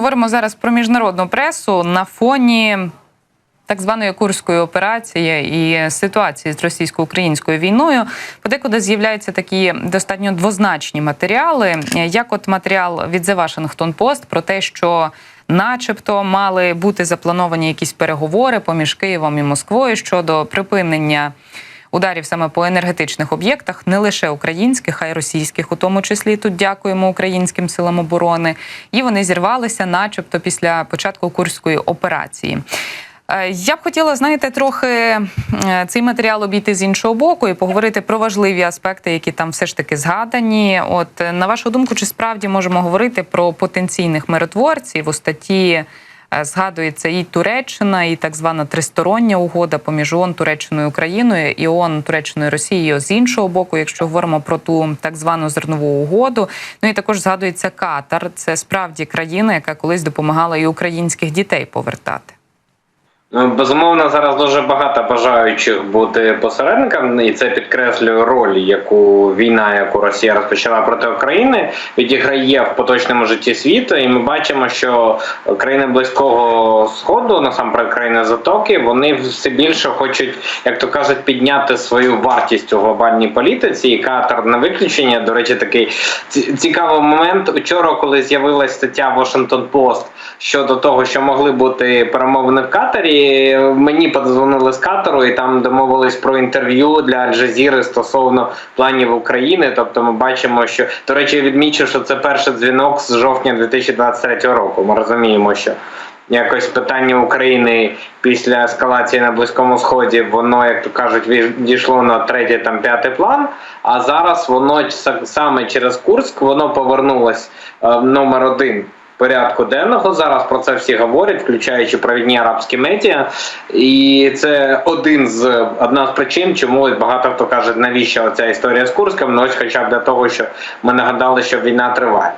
говоримо зараз про міжнародну пресу на фоні так званої курської операції і ситуації з російсько-українською війною. Подекуди з'являються такі достатньо двозначні матеріали, як от матеріал від The Washington Post про те, що начебто мали бути заплановані якісь переговори поміж Києвом і Москвою щодо припинення. Ударів саме по енергетичних об'єктах, не лише українських, а й російських, у тому числі тут дякуємо українським силам оборони. І вони зірвалися, начебто, після початку курської операції. Е, Я б хотіла, знаєте, трохи е, цей матеріал обійти з іншого боку і поговорити про важливі аспекти, які там все ж таки згадані. От е, на вашу думку, чи справді можемо говорити про потенційних миротворців у статті? Е, Згадується і Туреччина, і так звана тристороння угода поміж ООН, Туреччиною Україною, і ООН, Туреччиною Росією з іншого боку, якщо говоримо про ту так звану зернову угоду. Ну і також згадується Катар. Це справді країна, яка колись допомагала і українських дітей повертати. Ну, Безумовно, зараз дуже багато бажаючих бути посередником, і це підкреслює роль, яку війна, яку Росія розпочала проти України, відіграє в поточному житті світу. І ми бачимо, що країни близького сходу, насамперед країни Затоки, вони все більше хочуть, як то кажуть, підняти свою вартість у глобальній політиці. І Катар не виключення. До речі, такий цікавий момент. Вчора, коли з'явилася стаття Washington Post щодо того, що могли бути перемовини в Катарі. Мені подзвонили з Катару і там домовились про інтерв'ю для Аль-Джазіри стосовно планів України. Тобто, ми бачимо, що до речі, я відмічу, що це перший дзвінок з жовтня 2023 року. Ми розуміємо, що. Якось питання України після ескалації на близькому сході, воно, як то кажуть, дійшло на третій там п'ятий план. А зараз воно саме через Курськ воно повернулось е, номер один порядку денного. Зараз про це всі говорять, включаючи провідні арабські медіа. І це один з одна з причин, чому багато хто каже, навіщо ця історія з Курськом. Ну ось хоча б для того, що ми нагадали, що війна триває.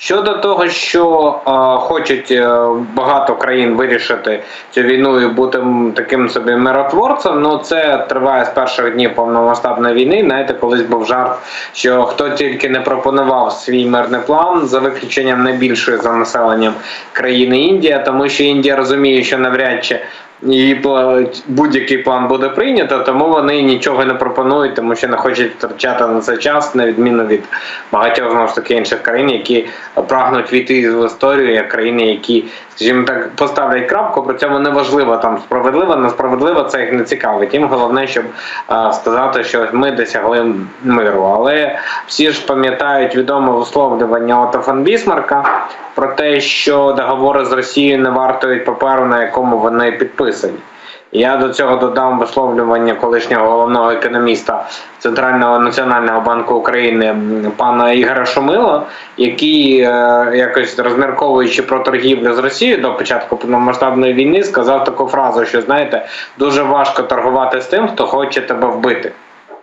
Щодо того, що е, хочуть е, багато країн вирішити цю війну і бути таким собі миротворцем, ну це триває з перших днів повномасштабної війни. Знаєте, колись був жарт, що хто тільки не пропонував свій мирний план за виключенням найбільшої за населенням країни Індія, тому що Індія розуміє, що навряд чи пла- будь-який план буде прийнято, тому вони нічого не пропонують, тому що не хочуть втрачати на це час, на відміну від багатьох знову ж таки інших країн, які прагнуть війти в історію як країни, які, скажімо так, поставлять крапку. При цьому неважливо там справедливо, несправедливо, це їх не цікавить. Їм головне, щоб е, сказати, що ми досягли миру. Але всі ж пам'ятають відоме висловлювання Отто фон Бісмарка про те, що договори з Росією не вартують паперу, на якому вони підписані. Я до цього додам висловлювання колишнього головного економіста Центрального національного банку України пана Ігоря Шумила, який е, якось розмірковуючи про торгівлю з Росією до початку повномасштабної війни, сказав таку фразу, що знаєте, дуже важко торгувати з тим, хто хоче тебе вбити.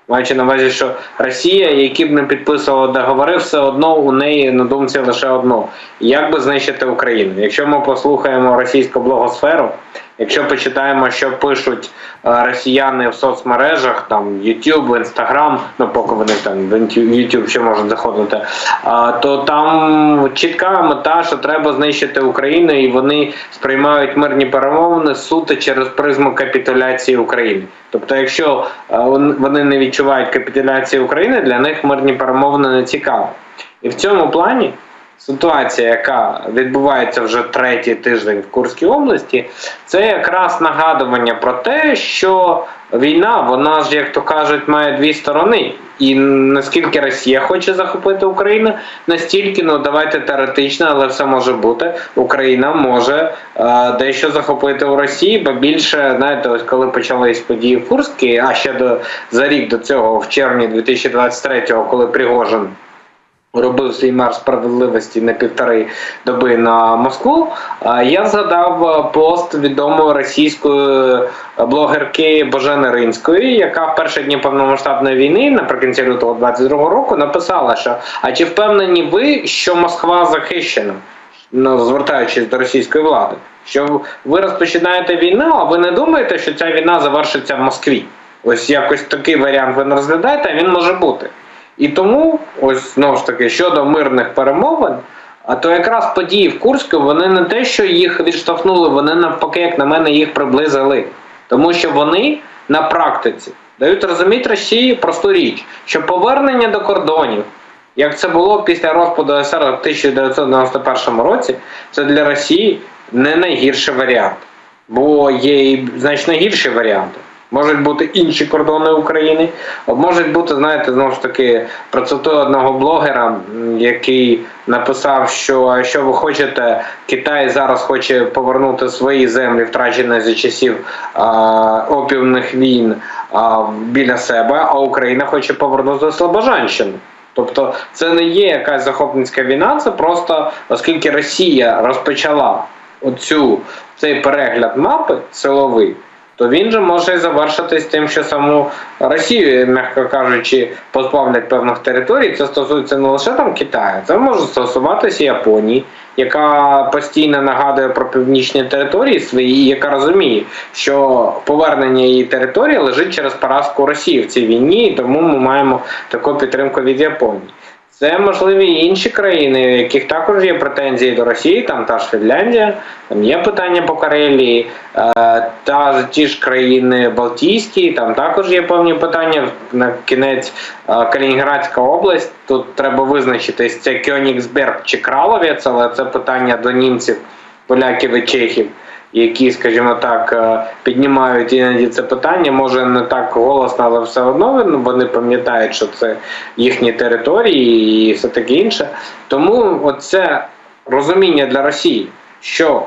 Маючи на увазі, що Росія, які б не підписувала договори, все одно у неї на думці лише одно: як би знищити Україну. Якщо ми послухаємо російську блогосферу, якщо почитаємо, що пишуть е, росіяни в соцмережах, там YouTube, Instagram, ну поки вони там в YouTube ще можуть заходити, то там чітка мета, що треба знищити Україну, і вони сприймають мирні перемовини суто через призму капітуляції України. Тобто, якщо е, вони не відчувають капітуляції України, для них мирні перемовини не цікаві. І в цьому плані ситуація, яка відбувається вже третій тиждень в Курській області, це якраз нагадування про те, що війна, вона ж, як то кажуть, має дві сторони. І наскільки Росія хоче захопити Україну, настільки, ну давайте теоретично, але все може бути. Україна може е, дещо захопити у Росії, бо більше, знаєте, ось коли почались події в Курській, а ще до за рік до цього, в червні 2023-го, коли Пригожин робив свій марш справедливості на півтори доби на Москву. Я згадав е, пост відомої російської блогерки Божени Ринської, яка в перші дні повномасштабної війни, наприкінці лютого 22-го року, написала, що а чи впевнені ви, що Москва захищена? Ну, звертаючись до російської влади, що ви розпочинаєте війну, а ви не думаєте, що ця війна завершиться в Москві? Ось якось такий варіант ви не розглядаєте, а він може бути. І тому, ось знову ж таки, щодо мирних перемовин, А то якраз події в Курську вони не те, що їх відштовхнули, вони навпаки, як на мене, їх приблизили. Тому що вони на практиці дають розуміти Росії просту річ, що повернення до кордонів, як це було після розпаду СР в 1991 році, це для Росії не найгірший варіант. Бо є і значно гірші варіанти. Можуть бути інші кордони України, можуть бути, знаєте, знову ж таки, процитую одного блогера, який написав, що що ви хочете, Китай зараз хоче повернути свої землі, втрачені за часів а, опівних війн а, біля себе, а Україна хоче повернути Слобожанщину. Тобто це не є якась захопницька війна, це просто оскільки Росія розпочала оцю цей перегляд мапи силовий, то він же може завершитись тим, що саму Росію, м'яко кажучи, позбавлять певних територій. Це стосується не лише там Китаю, це може стосуватися Японії, яка постійно нагадує про північні території свої, яка розуміє, що повернення її території лежить через поразку Росії в цій війні, і тому ми маємо таку підтримку від Японії. Це можливі інші країни, у яких також є претензії до Росії, там та ж Фінляндія, там є питання по Карелії, е, та ті ж країни Балтійські, там також є певні питання. На кінець е, Калінінградська область. Тут треба визначитись, це Кьонігсберг чи Краловець, але це питання до німців, поляків і чехів. Які, скажімо так, е, піднімають іноді це питання, може не так голосно, але все одно вони- пам'ятають, що це їхні території і все таке інше. Тому оце розуміння для Росії, що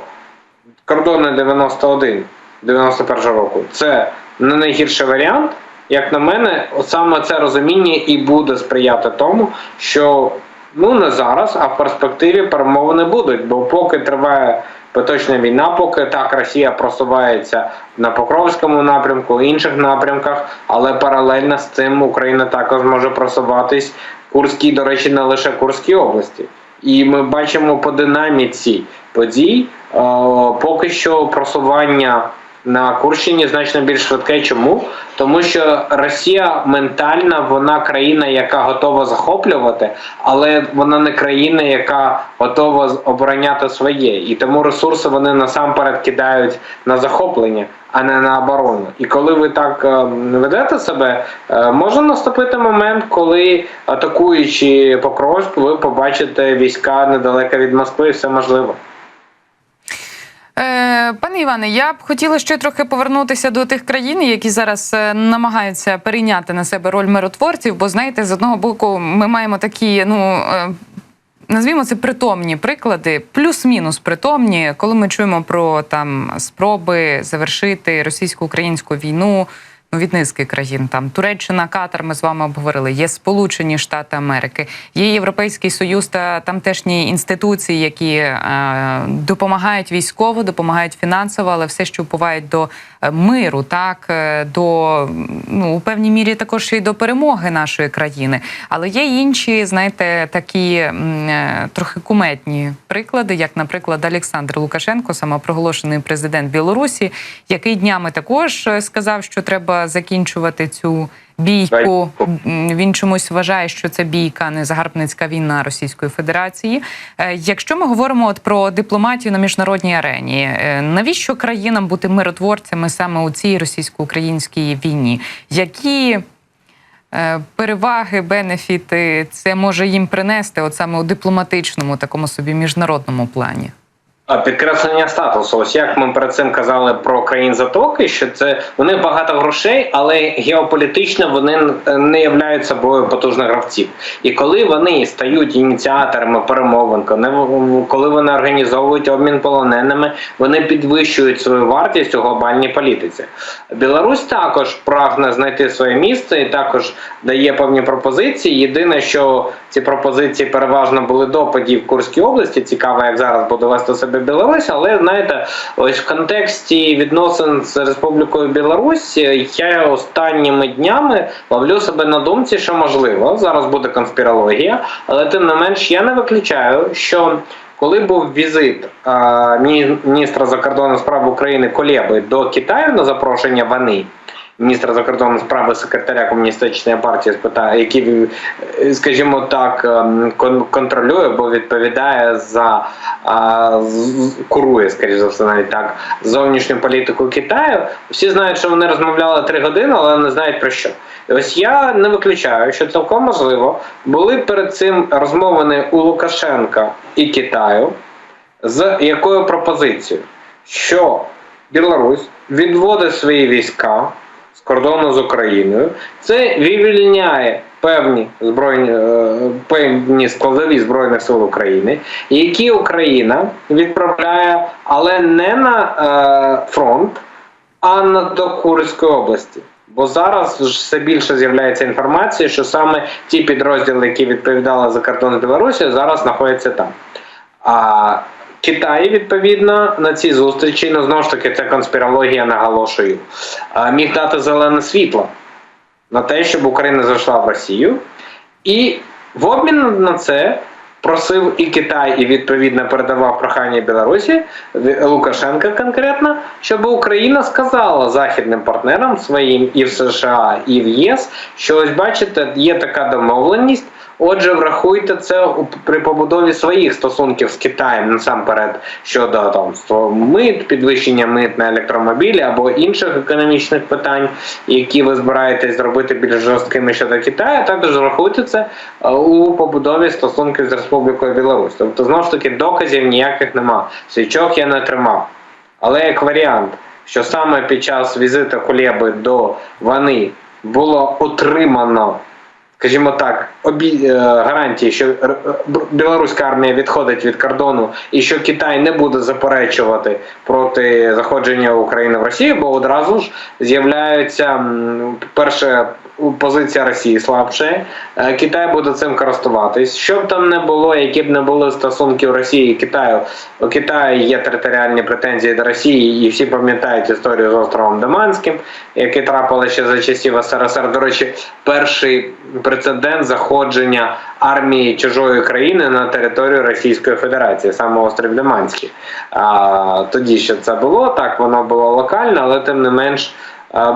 кордони 91 91 року це не найгірший варіант. Як на мене, саме це розуміння і буде сприяти тому, що ну не зараз, а в перспективі перемовини будуть. Бо поки триває поточна війна, поки так Росія просувається на Покровському напрямку, інших напрямках, але паралельно з цим Україна також може просуватись Курській, до речі, не лише Курській області. І ми бачимо по динаміці подій, е, поки що просування на Курщині значно більш швидке. Чому? Тому що Росія ментальна, вона країна, яка готова захоплювати, але вона не країна, яка готова обороняти своє. І тому ресурси вони насамперед кидають на захоплення, а не на оборону. І коли ви так е, ведете себе, е, може наступити момент, коли атакуючи Покровськ, ви побачите війська недалеко від Москви, і все можливо. Е, Пане Іване, я б хотіла ще трохи повернутися до тих країн, які зараз е, намагаються перейняти на себе роль миротворців. Бо знаєте, з одного боку, ми маємо такі, ну. е, Назвімо це притомні приклади, плюс-мінус притомні, коли ми чуємо про там спроби завершити російсько-українську війну ну, від низки країн. Там Туреччина, Катар, ми з вами обговорили. Є Сполучені Штати Америки, є Європейський Союз та тамтешні інституції, які е, допомагають військово, допомагають фінансово, але все, що впливає до миру, так е, до ну у певній мірі також і до перемоги нашої країни. Але є інші, знаєте, такі е, трохи куметні приклади, як, наприклад, Олександр Лукашенко, самопроголошений президент Білорусі, який днями також е, сказав, що треба закінчувати цю бійку. Він чомусь вважає, що це бійка, а не загарбницька війна Російської Федерації. Е, Якщо ми говоримо от про дипломатію на міжнародній арені, е, навіщо країнам бути миротворцями саме у цій російсько-українській війні? Які е, переваги, бенефіти це може їм принести, от саме у дипломатичному, такому собі міжнародному плані? Підкреслення статусу. Ось як ми перед цим казали про країн затоки, що це них багато грошей, але геополітично вони не являють собою потужних гравців. І коли вони стають ініціаторами перемовин, коли- вони організовують обмін полоненими, вони підвищують свою вартість у глобальній політиці. Білорусь також прагне знайти своє місце і також дає певні пропозиції. Єдине, що ці пропозиції переважно були до подій в Курській області. Цікаво, як зараз буде вести себе Білорусь, але знаєте, ось в контексті відносин з Республікою Білорусь я останніми днями ловлю себе на думці, що можливо зараз буде конспірологія, але тим не менш я не виключаю, що. Коли був візит а, міністра закордонних справ України Колєби до Китаю на запрошення Вани, міністра закордонних справ і секретаря комуністичної партії спитає, який, е, скажімо так, кон- контролює, бо відповідає за а, курує, скоріш за все, навіть так, зовнішню політику Китаю. Всі знають, що вони розмовляли три години, але не знають про що. І ось я не виключаю, що цілком можливо були перед цим розмовини у Лукашенка і Китаю з якою пропозицією, що Білорусь відводить свої війська з кордону з Україною, це вивільняє певні збройні е, певні складові збройних сил України, які Україна відправляє, але не на е, фронт, а на до Курської області. Бо зараз все більше з'являється інформація, що саме ті підрозділи, які відповідали за кордон Білорусі, зараз знаходяться там. А Китай, відповідно, на цій зустрічі, ну знову ж таки, це конспірологія, наголошую, міг дати зелене світло на те, щоб Україна зайшла в Росію. І в обмін на це просив і Китай, і відповідно передавав прохання Білорусі Лукашенка конкретно, щоб Україна сказала західним партнерам своїм і в США, і в ЄС, що ось бачите, є така домовленість. Отже, врахуйте це при побудові своїх стосунків з Китаєм насамперед щодо там мит, підвищення мит на електромобілі або інших економічних питань, які ви збираєтесь зробити більш жорсткими щодо Китаю. Також врахуйте це е, у побудові стосунків з Республікою Білорусь. Тобто, знову ж таки, доказів ніяких нема. Свічок я не тримав. Але як варіант, що саме під час візиту Кулєби до Вани було отримано скажімо так, обі... е, гарантії, що р- е, білоруська армія відходить від кордону і що Китай не буде заперечувати проти заходження України в Росію, бо одразу ж з'являється м, перше. Позиція Росії слабше, Е, Китай буде цим користуватись. Що б там не було, які б не були стосунки у Росії і Китаю, у Китаю є територіальні претензії до Росії, і всі пам'ятають історію з островом Даманським, яке трапилося ще за часів СРСР. До речі, перший прецедент заходження армії чужої країни на територію Російської Федерації, саме острів Даманський. А, тоді ще це було так, воно було локально, але тим не менш.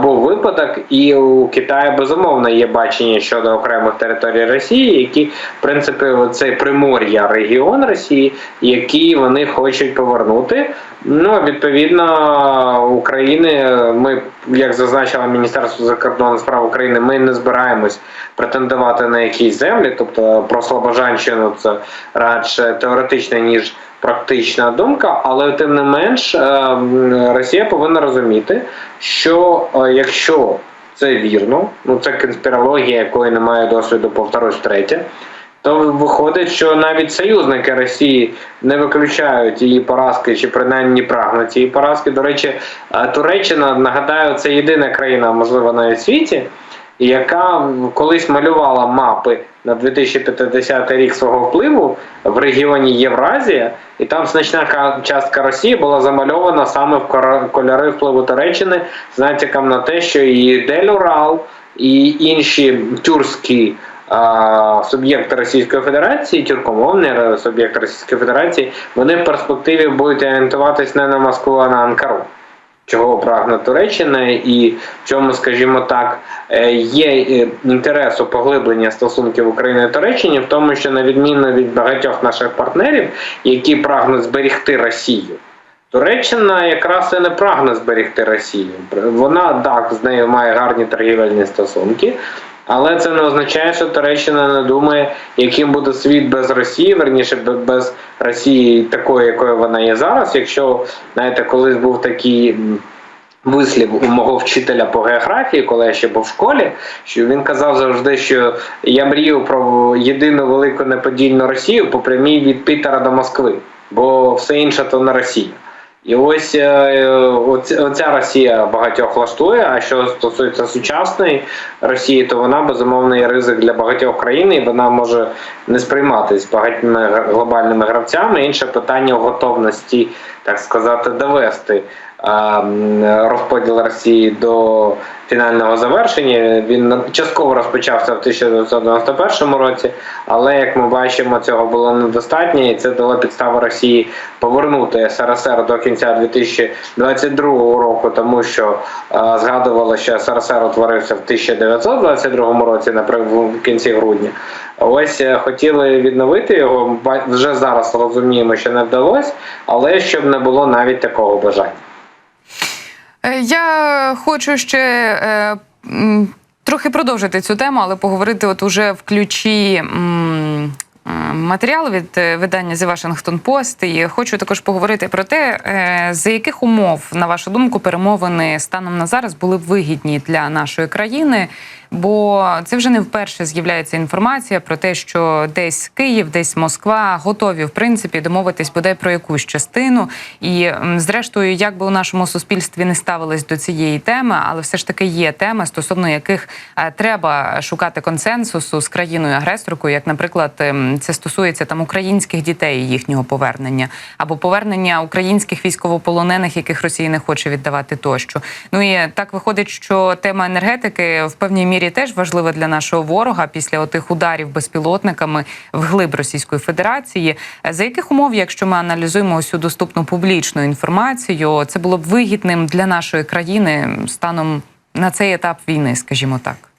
Був випадок, і у Китаю безумовно є бачення щодо окремих територій Росії, які, в принципі, цей примор'я регіон Росії, які вони хочуть повернути. Ну, відповідно, України, ми, як зазначило Міністерство закордонних справ України, ми не збираємось претендувати на якісь землі, тобто про Слобожанщину це радше теоретична, ніж практична думка, але тим не менш е, Росія повинна розуміти, що е, якщо це вірно, ну це конспірологія, якої немає досвіду, повторюсь втретє, то виходить, що навіть союзники Росії не виключають її поразки, чи принаймні прагнуть її поразки. До речі, е, Туреччина, нагадаю, це єдина країна, можливо, навіть світі, яка колись малювала мапи на 2050 рік свого впливу в регіоні Євразія, і там значна частка Росії була замальована саме в кольори впливу Туреччини з натяком на те, що і Дель-Урал, і інші тюркські суб'єкти Російської Федерації, тюркомовні е, суб'єкти Російської Федерації, вони в перспективі будуть орієнтуватись не на Москву, а на Анкару. Чого прагне Туреччина, і в чому, скажімо так, е, є е, інтерес у поглиблення стосунків України і Туреччини, в тому, що на відміну від багатьох наших партнерів, які прагнуть зберегти Росію, Туреччина якраз і не прагне зберегти Росію. Вона так з нею має гарні торгівельні стосунки. Але це не означає, що Туреччина не думає, яким буде світ без Росії, верніше без Росії такої, якою вона є зараз. Якщо знаєте, колись був такий вислів у мого вчителя по географії, коли я ще був в школі, що він казав завжди, що я мрію про єдину велику неподільну Росію по прямій від Пітера до Москви, бо все інше то не Росія. І ось е, оця, Росія багатьох влаштує. А що стосується сучасної Росії, то вона безумовно ризик для багатьох країн, і вона може не сприйматись багатьма глобальними гравцями. Інше питання готовності, так сказати, довести розподіл Росії до фінального завершення. Він частково розпочався в 1991 році, але як ми бачимо, цього було недостатньо, і це дало підставу Росії повернути СРСР до кінця 2022 року, тому що згадувало, що СРСР утворився в 1922 році, наприклад, в кінці грудня. Ось е, хотіли відновити його. Вже зараз розуміємо, що не вдалося, але щоб не було навіть такого бажання. Е, Я хочу ще е, трохи продовжити цю тему, але поговорити от уже в ключі. Матеріал від е, видання The Washington Post. І хочу також поговорити про те, за яких умов, на вашу думку, перемовини станом на зараз були б вигідні для нашої країни. Бо це вже не вперше з'являється інформація про те, що десь Київ, десь Москва готові в принципі домовитись бодай про якусь частину. І зрештою, як би у нашому суспільстві не ставились до цієї теми, але все ж таки є теми, стосовно яких е, треба шукати консенсусу з країною агресоркою, як, наприклад, ем, це стосується там українських дітей і їхнього повернення, або повернення українських військовополонених, яких Росія не хоче віддавати тощо. Ну і так виходить, що тема енергетики в певній мірі теж важлива для нашого ворога після отих ударів безпілотниками в глиб Російської Федерації. За яких умов, якщо ми аналізуємо усю доступну публічну інформацію, це було б вигідним для нашої країни станом на цей етап війни, скажімо так.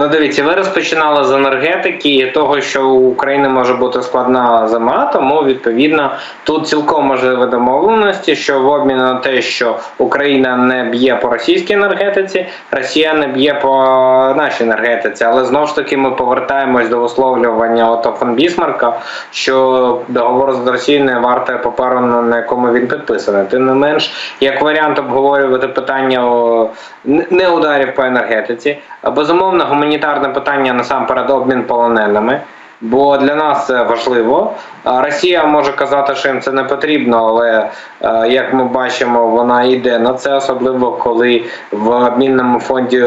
Ну, дивіться, ви розпочинали з енергетики і того, що у України може бути складна зима, тому відповідно тут цілком можливі домовленості, що в обмін на те, що Україна не б'є по російській енергетиці, Росія не б'є по нашій енергетиці. Але знову ж таки ми повертаємось до висловлювання Ото фон Бісмарка, що договор з Росією не варте паперу, на якому він підписаний. Тим не менш, як варіант обговорювати питання о, н- не ударів по енергетиці, безумовно гуманітарне питання насамперед обмін полоненими. Бо для нас це важливо. Росія може казати, що їм це не потрібно, але е, як ми бачимо, вона йде на це, особливо коли в обмінному фонді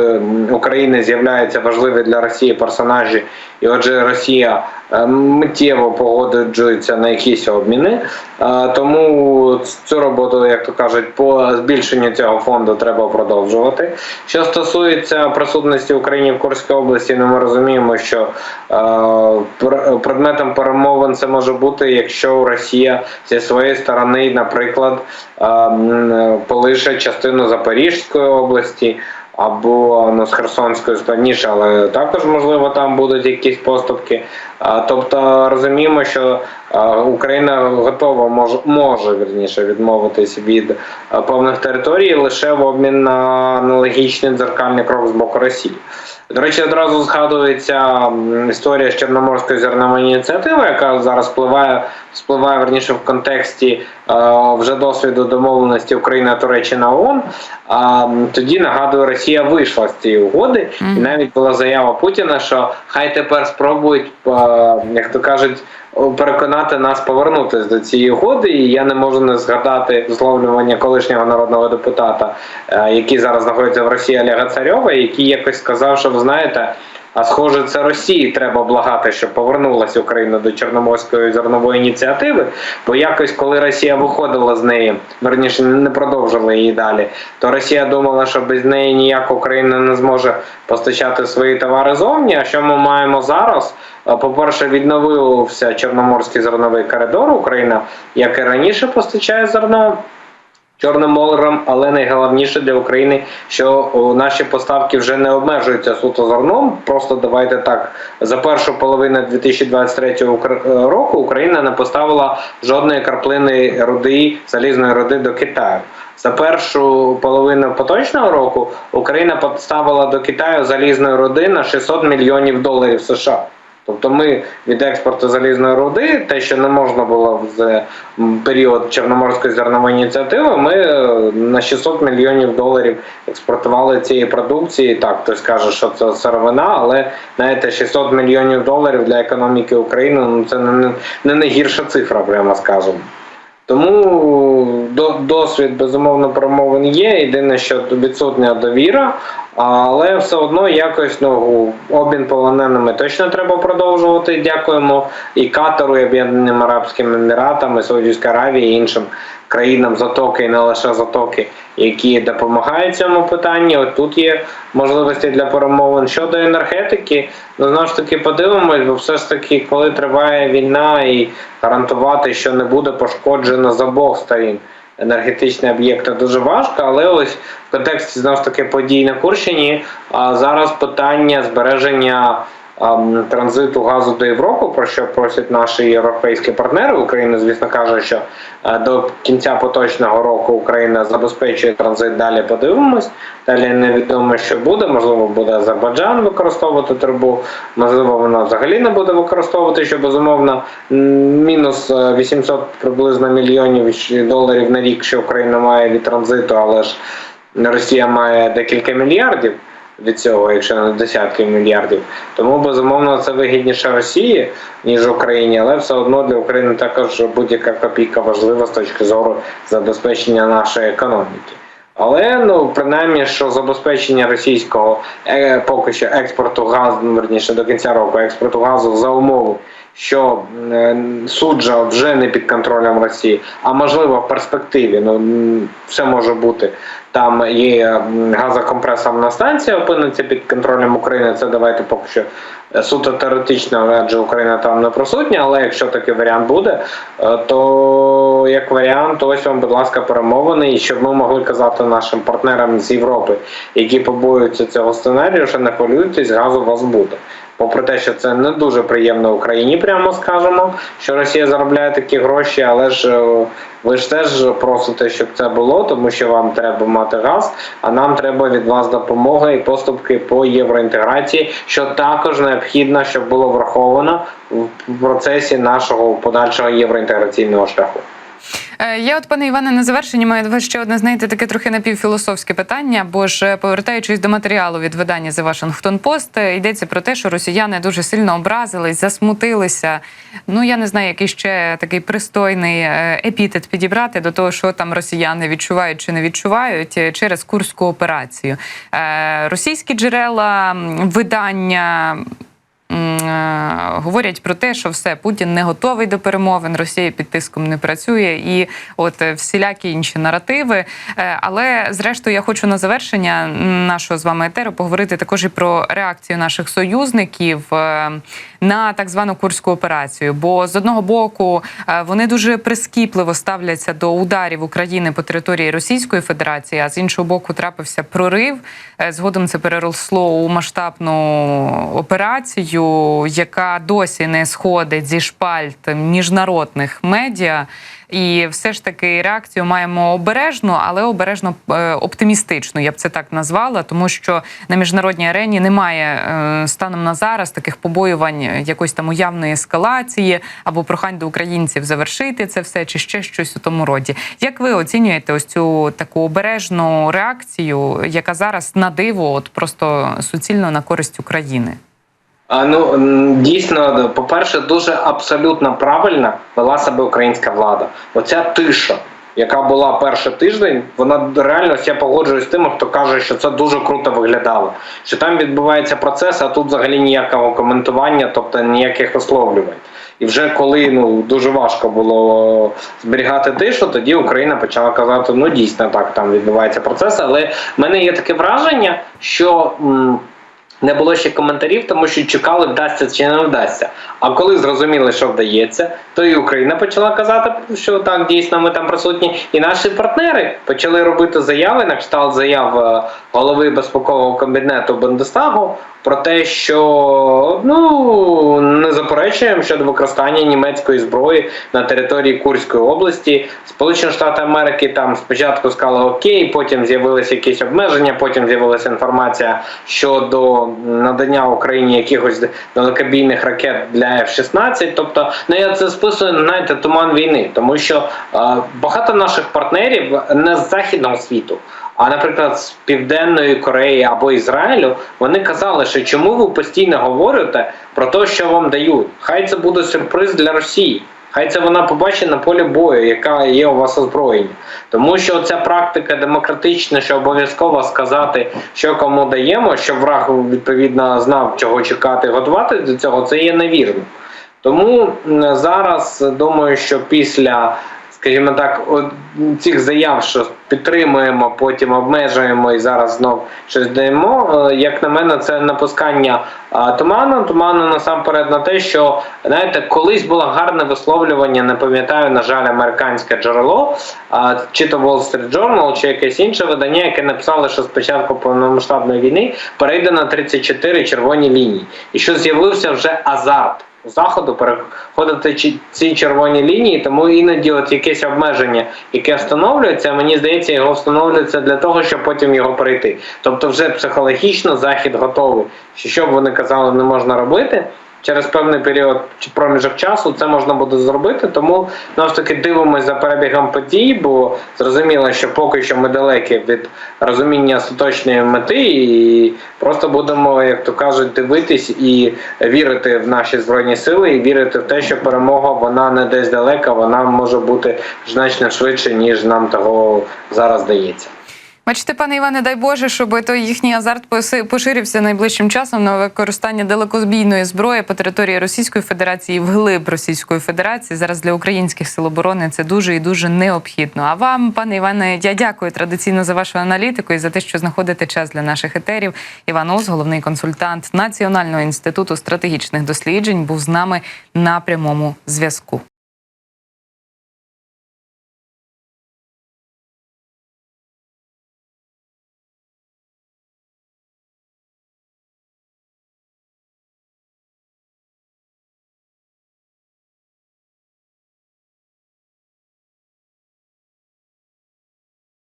України з'являються важливі для Росії персонажі, і отже, Росія миттєво погоджується на якісь обміни. Е, Тому цю роботу, як то кажуть, по збільшенню цього фонду треба продовжувати. Що стосується присутності України в Курській області, ну ми розуміємо, що е, предметом перемовин це може бути, якщо Росія зі своєї сторони, наприклад, е, полише частину Запорізької області. Або ну, з Херсонською складніше, але також можливо там будуть якісь поступки. Тобто розуміємо, що Україна готова може, може вірніше відмовитись від а, певних територій лише в обмін на аналогічний дзеркальний крок з боку Росії. До речі, одразу згадується історія з Чорноморської зернової ініціативи, яка зараз впливає, спливає верніше в контексті е, вже досвіду домовленості Україна, Туреччина ООН. А тоді нагадую, Росія вийшла з цієї угоди, і навіть була заява Путіна, що хай тепер спробують, е, як то кажуть, переконати нас повернутися до цієї угоди. І я не можу не згадати висловлювання колишнього народного депутата, е, який зараз знаходиться в Росії Олега Царьова, який якось сказав, що ви знаєте. А схоже, це Росії треба благати, щоб повернулася Україна до Чорноморської зернової ініціативи. Бо якось, коли Росія виходила з неї, верніше не продовжила її далі, то Росія думала, що без неї ніяк Україна не зможе постачати свої товари зовні. А що ми маємо зараз? Е, По-перше, відновився Чорноморський зерновий коридор. Україна, як і раніше, постачає зерно. Чорним морем, але найголовніше для України, що наші поставки вже не обмежуються суто зерном. Просто давайте так за першу половину 2023 року Україна не поставила жодної краплини руди залізної руди до Китаю. За першу половину поточного року Україна поставила до Китаю залізної руди на 600 мільйонів доларів США. Тобто ми від експорту залізної руди, те, що не можна було в період Чорноморської зернової ініціативи, ми е, на 600 мільйонів доларів експортували цієї продукції. Так, хтось каже, що це сировина, але знаєте, 600 мільйонів доларів для економіки України ну це не, не, найгірша цифра, прямо скажемо. Тому до, до, досвід безумовно промовин є. Єдине, що відсутня довіра, але все одно якось ну обмін полоненими точно треба продовжувати. Дякуємо і Катару, і Об'єднаним Арабським Еміратам, і Саудівській Аравії і іншим країнам затоки, і не лише затоки, які допомагають цьому питанні. От тут є можливості для перемовин щодо енергетики. Ну знову ж таки подивимось, бо все ж таки, коли триває війна, і гарантувати, що не буде пошкоджено з обох сторін. Енергетичні об'єкти дуже важко, але ось в контексті знову ж таки подій на Курщині а зараз питання збереження транзиту газу до Європи, про що просять наші європейські партнери. Україна, звісно, каже, що е, до кінця поточного року Україна забезпечує транзит. Далі подивимось. Далі невідомо, що буде. Можливо, буде Азербайджан використовувати трубу, можливо, вона взагалі не буде використовувати, що безумовно мінус е, 800 приблизно мільйонів доларів на рік, що Україна має від транзиту, але ж Росія має декілька мільярдів від цього, якщо не десятки мільярдів. Тому безумовно це вигідніше Росії ніж Україні, але все одно для України також будь-яка копійка важлива з точки зору забезпечення нашої економіки. Але ну принаймні, що забезпечення російського е, поки що експорту газу, верніше до кінця року експорту газу за умови, що е, суджа вже не під контролем Росії, а можливо в перспективі, ну все може бути. Там є газокомпресорна станція, опиниться під контролем України. Це давайте поки що е, суто теоретично, адже Україна там не присутня. Але якщо такий варіант буде, е, то як варіант, ось вам, будь ласка, перемовини, і щоб ми могли казати нашим партнерам з Європи, які побоюються цього сценарію, що не хвилюйтесь, газу у вас буде. Попри те, що це не дуже приємно Україні, прямо скажемо, що Росія заробляє такі гроші, але ж е, ви ж теж просите, щоб це було, тому що вам треба мати газ, а нам треба від вас допомога і поступки по євроінтеграції, що також необхідно, щоб було враховано в процесі нашого подальшого євроінтеграційного шляху. Е, Я, от, пане Іване, на завершенні маю вас ще одне, знаєте, таке трохи напівфілософське питання. Бо ж е, повертаючись до матеріалу від видання The Washington Post, е, йдеться про те, що росіяни дуже сильно образились, засмутилися. Ну я не знаю, який ще такий пристойний епітет підібрати до того, що там росіяни відчувають чи не відчувають через курську операцію. Російські джерела, видання. Е, Говорять про те, що все Путін не готовий до перемовин, Росія під тиском не працює, і от е, всілякі інші наративи. Е, Але зрештою, я хочу на завершення нашого з вами етеру поговорити також і про реакцію наших союзників на так звану курську операцію. Бо з одного боку вони дуже прискіпливо ставляться до ударів України по території Російської Федерації, а з іншого боку, трапився прорив. Згодом це переросло у масштабну операцію, яка досі не сходить зі шпальт міжнародних медіа. І все ж таки реакцію маємо обережну, але обережно е, оптимістичну. Я б це так назвала, тому що на міжнародній арені немає е, станом на зараз таких побоювань якоїсь там уявної ескалації або прохань до українців завершити це все, чи ще щось у тому роді. Як ви оцінюєте ось цю таку обережну реакцію, яка зараз на диво, от просто суцільно на користь України? А, ну дійсно, по-перше, дуже абсолютно правильно вела себе українська влада. Оця тиша, яка була перший тиждень, вона реально я погоджуюсь з тими, хто каже, що це дуже круто виглядало. Що там відбувається процес, а тут взагалі ніякого коментування, тобто ніяких висловлювань. І вже коли ну дуже важко було зберігати тишу, тоді Україна почала казати: ну дійсно так там відбувається процес. Але в мене є таке враження, що. м, не було ще коментарів, тому що чекали, вдасться чи не вдасться. А коли зрозуміли, що вдається, то і Україна почала казати, що так дійсно ми там присутні. І наші партнери почали робити заяви на кшталт заяв е, голови безпекового кабінету Бундестагу про те, що ну не заперечуємо щодо використання німецької зброї на території Курської області. Сполучені Штати Америки там спочатку сказали окей, потім з'явилися якісь обмеження, потім з'явилася інформація щодо надання Україні якихось далекобійних ракет для F-16. Тобто, ну я це списую, знаєте, туман війни, тому що е, багато наших партнерів не з західного світу. А наприклад, з Південної Кореї або Ізраїлю вони казали, що чому ви постійно говорите про те, що вам дають? Хай це буде сюрприз для Росії. Хай це вона побачить на полі бою, яка є у вас озброєння. Тому що ця практика демократична, що обов'язково сказати, що кому даємо, щоб враг відповідно знав, чого чекати, готувати до цього, це є невірно. Тому зараз думаю, що після, скажімо так, от цих заяв, що підтримуємо, потім обмежуємо і зараз знов щось даємо. е, Як на мене, це напускання туману. Туману насамперед на те, що знаєте, колись було гарне висловлювання, не пам'ятаю, на жаль, американське джерело, чи то Wall Street Journal, чи якесь інше видання, яке написало, що спочатку повномасштабної війни перейде на 34 червоні лінії, і що з'явився вже азарт заходу переходити ці червоні лінії, тому іноді от якесь обмеження, яке встановлюється, мені здається, його встановлюється для того, щоб потім його перейти. Тобто, вже психологічно захід готовий, що б вони казали, не можна робити. Через певний період чи проміжок часу це можна буде зробити, тому знову ж таки дивимося за перебігом подій, бо зрозуміло, що поки що ми далекі від розуміння остаточної мети, і просто будемо, як то кажуть, дивитись і вірити в наші збройні сили, і вірити в те, що перемога вона не десь далека, вона може бути значно швидше, ніж нам того зараз здається. Бачите, пане Іване, дай Боже, щоб той їхній азарт поширився найближчим часом на використання далекозбійної зброї по території Російської Федерації вглиб Російської Федерації. Зараз для українських сил оборони це дуже і дуже необхідно. А вам, пане Іване, я дякую традиційно за вашу аналітику і за те, що знаходите час для наших етерів. Іван Оз, головний консультант Національного інституту стратегічних досліджень, був з нами на прямому зв'язку.